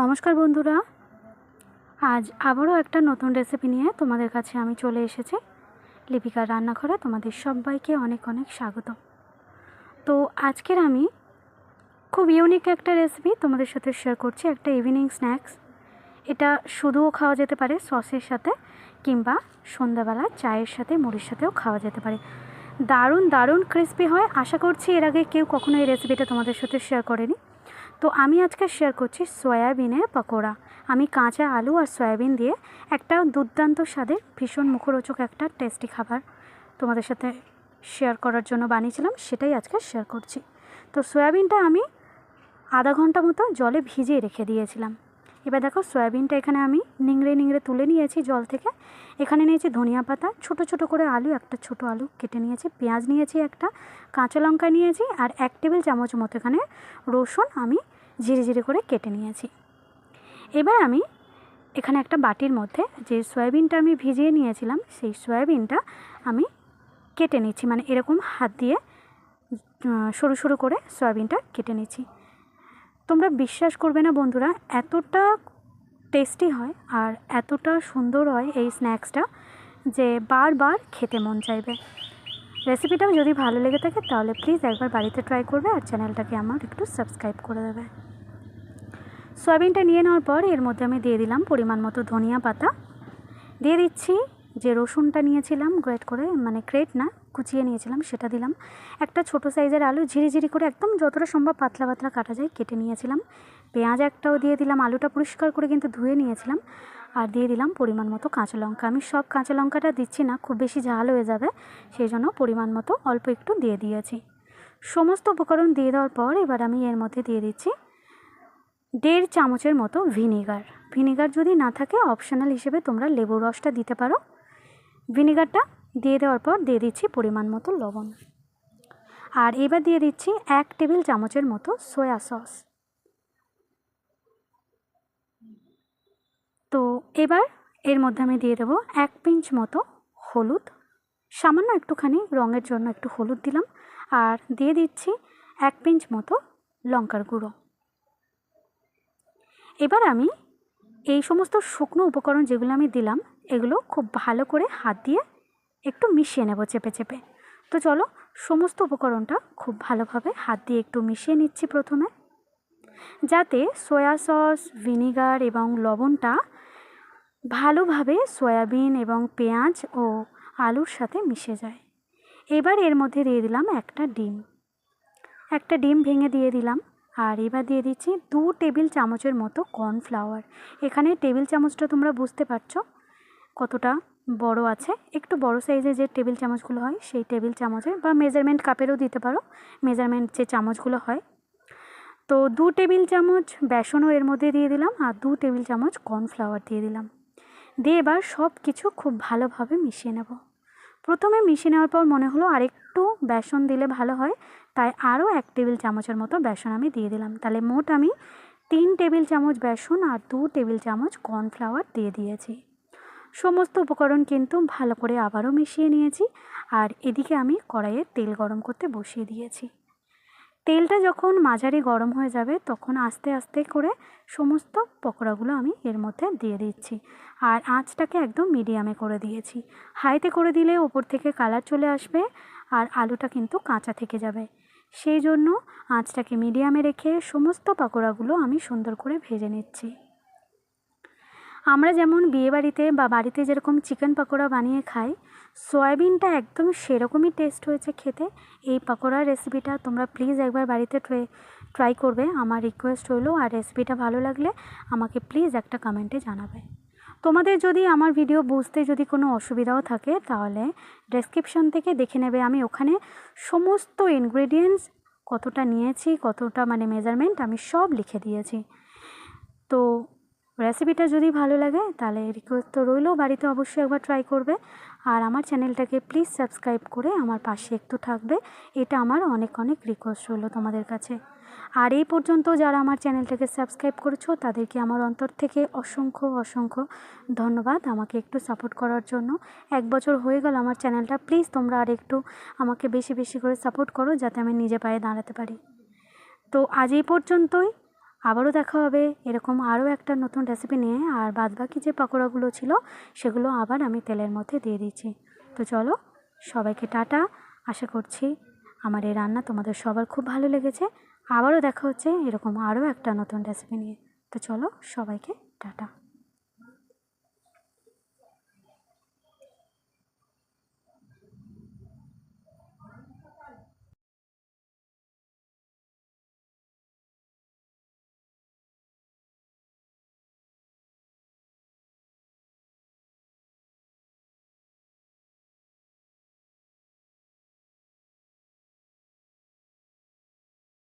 নমস্কার বন্ধুরা। আজ আবারও একটা নতুন রেসিপি নিয়ে তোমাদের কাছে আমি চলে এসেছি। লিপিকার রান্নাঘরে তোমাদের সবাইকে অনেক অনেক স্বাগত। তো আজকের আমি খুব ইউনিক একটা রেসিপি তোমাদের সাথে শেয়ার করছি, একটা ইভিনিং স্ন্যাক্স এটা শুধুও খাওয়া যেতে পারে সসের সাথে কিংবা সন্ধ্যাবেলা চায়ের সাথে, মুড়ির সাথেও খাওয়া যেতে পারে। দারুণ দারুণ ক্রিস্পি হয়। আশা করছি এর আগে কেউ কখনো এই রেসিপিটা তোমাদের সাথে শেয়ার করেনি। তো আমি আজকে শেয়ার করছি সয়াবিনের পকোড়া। আমি কাঁচা আলু আর সয়াবিন দিয়ে একটা দুর্দান্ত স্বাদের ভীষণ মুখরোচক একটা টেস্টি খাবার তোমাদের সাথে শেয়ার করার জন্য বানিয়েছিলাম, সেটাই আজকে শেয়ার করছি। তো সয়াবিনটা আমি আধা ঘণ্টা মতো জলে ভিজিয়ে রেখে দিয়েছিলাম। এবার দেখো সয়াবিনটা এখানে আমি নিংড়ে নিংড়ে তুলে নিয়েছি জল থেকে। এখানে নিয়েছি ধনিয়া পাতা, ছোট ছোট করে আলু, একটা ছোট আলু কেটে নিয়েছি, পেঁয়াজ নিয়েছি একটা, কাঁচা লঙ্কা নিয়েছি, আর এক টেবিল চামচ মতো এখানে রসুন আমি ঝিরে ঝিরে করে কেটে নিয়েছি। এবার আমি এখানে একটা বাটির মধ্যে যে সয়াবিনটা আমি ভিজিয়ে নিয়েছিলাম, সেই সয়াবিনটা আমি কেটে নিচ্ছি। মানে এরকম হাত দিয়ে সরু সরু করে সয়াবিনটা কেটে নিচ্ছি। তোমরা বিশ্বাস করবে না বন্ধুরা, এতটা টেস্টি হয় আর এতটা সুন্দর হয় এই স্ন্যাক্সটা যে বারবার খেতে মন চাইবে। রেসিপিটাও যদি ভালো লেগে থাকে তাহলে প্লিজ একবার বাড়িতে ট্রাই করবে আর চ্যানেলটাকে আমার একটু সাবস্ক্রাইব করে দেবে। সয়াবিনটা নিয়ে নেওয়ার পর এর মধ্যে আমি দিয়ে দিলাম পরিমাণ মতো ধনিয়া পাতা। দিয়ে দিচ্ছি যে রসুনটা নিয়েছিলাম, গ্রেট করে মানে গ্রেট না, কুচিয়ে নিয়েছিলাম, সেটা দিলাম। একটা ছোট সাইজের আলু ঝিরিঝিরি করে একদম যতটা সম্ভব পাতলা পাতলা কাটা যায়, কেটে নিয়েছিলাম। পেঁয়াজ একটাও দিয়ে দিলাম, আলুটা পরিষ্কার করে কিন্তু ধুয়ে নিয়েছিলাম, আর দিয়ে দিলাম পরিমাণ মতো কাঁচা লঙ্কা। আমি সব কাঁচা লঙ্কাটা দিচ্ছি না, খুব বেশি ঝাল হয়ে যাবে, সেই জন্য পরিমাণ মতো অল্প একটু দিয়ে দিয়েছি। সমস্ত উপকরণ দিয়ে দেওয়ার পর এবার আমি এর মধ্যে দিয়ে দিচ্ছি দেড় চামচের মতো ভিনিগার। ভিনিগার যদি না থাকে, অপশনাল হিসেবে তোমরা লেবুর রসটা দিতে পারো। ভিনিগারটা দিয়ে দেওয়ার পর দিয়ে দিচ্ছি পরিমাণ মতো লবণ। আর এবার দিয়ে দিচ্ছি এক টেবিল চামচের মতো সয়া সস। তো এবার এর মধ্যে আমি দিয়ে দেবো এক পিঞ্চ মতো হলুদ। সামান্য একটুখানি রঙের জন্য একটু হলুদ দিলাম। আর দিয়ে দিচ্ছি এক পিঞ্চ মতো লঙ্কার গুঁড়ো। এবার আমি এই সমস্ত শুকনো উপকরণ যেগুলো আমি দিলাম, এগুলো খুব ভালো করে হাত দিয়ে একটু মিশিয়ে নেব চেপে চেপে। তো চলো, সমস্ত উপকরণটা খুব ভালোভাবে হাত দিয়ে একটু মিশিয়ে নিচ্ছি প্রথমে। যাতে সয়া সস, ভিনিগার এবং লবণটা ভালোভাবে সয়াবিন এবং পেঁয়াজ ও আলুর সাথে মিশে যায়। এবার এর মধ্যে দিয়ে দিলাম একটা ডিম। একটা ডিম ভেঙে দিয়ে দিলাম। আর এবার দিয়ে দিচ্ছি দু টেবিল চামচের মতো কর্নফ্লাওয়ার। এখানে টেবিল চামচটা তোমরা বুঝতে পারছ কতটা বড় আছে। একটু বড় সাইজের যে টেবিল চামচগুলো হয়, সেই টেবিল চামচের বা মেজারমেন্ট কাপেরও দিতে পারো, মেজারমেন্ট যে চামচগুলো হয়। তো দু টেবিল চামচ বেসনও এর মধ্যে দিয়ে দিলাম আর দু টেবিল চামচ কর্নফ্লাওয়ার দিয়ে দিলাম। দিয়ে এবার সব কিছু খুব ভালোভাবে মিশিয়ে নেব। প্রথমে মিশিয়ে নেওয়ার পর মনে হলো আরেকটু বেসন দিলে ভালো হয়। তাই আরও এক টেবিল চামচের মতো বেসন আমি দিয়ে দিলাম। তাহলে মোট আমি তিন টেবিল চামচ বেসন আর দু টেবিল চামচ কর্নফ্লাওয়ার দিয়ে দিয়েছি। সমস্ত উপকরণ কিন্তু ভালো করে আবারও মিশিয়ে নিয়েছি। আর এদিকে আমি কড়াইয়ে তেল গরম করতে বসিয়ে দিয়েছি। তেলটা যখন মাঝারি গরম হয়ে যাবে, তখন আস্তে আস্তে করে সমস্ত পকোড়াগুলো আমি এর মধ্যে দিয়ে দিচ্ছি। আর আঁচটাকে একদম মিডিয়ামে করে দিয়েছি। হাইতে করে দিলে ওপর থেকে কালার চলে আসবে আর আলুটা কিন্তু কাঁচা থেকে যাবে। সেই জন্য আঁচটাকে মিডিয়ামে রেখে সমস্ত পকোড়াগুলো আমি সুন্দর করে ভেজে নিচ্ছি। আমরা যেমন বিয়েবাড়িতে বা বাড়িতে যেরকম চিকেন পকোড়া বানিয়ে খাই সয়াবিনটা একদম সেরকমই টেস্ট হয়েছে খেতে। এই পাকোড়ার রেসিপিটা তোমরা প্লিজ একবার বাড়িতে ট্রাই ট্রাই করবে। আমার রিকোয়েস্ট হলো, আর রেসিপিটা ভালো লাগলে আমাকে প্লিজ একটা কমেন্টে জানাবে। তোমাদের যদি আমার ভিডিও বুঝতে যদি কোনো অসুবিধাও থাকে, তাহলে ডেসক্রিপশন থেকে দেখে নেবে আমি ওখানে সমস্ত ইনগ্রেডিয়েন্টস কতটা নিয়েছি, কতটা মানে মেজারমেন্ট আমি সব লিখে দিয়েছি। তো রেসিপিটা যদি ভালো লাগে, তাহলে রিকোয়েস্ট তো রইলেও বাড়িতে অবশ্যই একবার ট্রাই করবে। আর আমার চ্যানেলটাকে প্লিজ সাবস্ক্রাইব করে আমার পাশে একটু থাকবে। এটা আমার অনেক অনেক রিকোয়েস্ট রইল তোমাদের কাছে। আর এই পর্যন্ত যারা আমার চ্যানেলটাকে সাবস্ক্রাইব করেছ, তাদেরকে আমার অন্তর থেকে অসংখ্য অসংখ্য ধন্যবাদ আমাকে একটু সাপোর্ট করার জন্য। এক বছর হয়ে গেল আমার চ্যানেলটা। প্লিজ তোমরা আর একটু আমাকে বেশি বেশি করে সাপোর্ট করো, যাতে আমি নিজে পায়ে দাঁড়াতে পারি। তো আজ এই পর্যন্তই। আবারও দেখা হবে। এরকম আরও একটা নতুন রেসিপি নিয়ে আর বাদবাকি যে পাকোড়াগুলো ছিল, সেগুলো আবার আমি তেলের মধ্যে দিয়ে দিচ্ছি। তো চলো, সবাইকে টাটা। আশা করছি আমার এই রান্না তোমাদের সবার খুব ভালো লেগেছে। আবারও দেখা হচ্ছে এরকম আরও একটা নতুন রেসিপি নিয়ে। তো চলো, সবাইকে টাটা।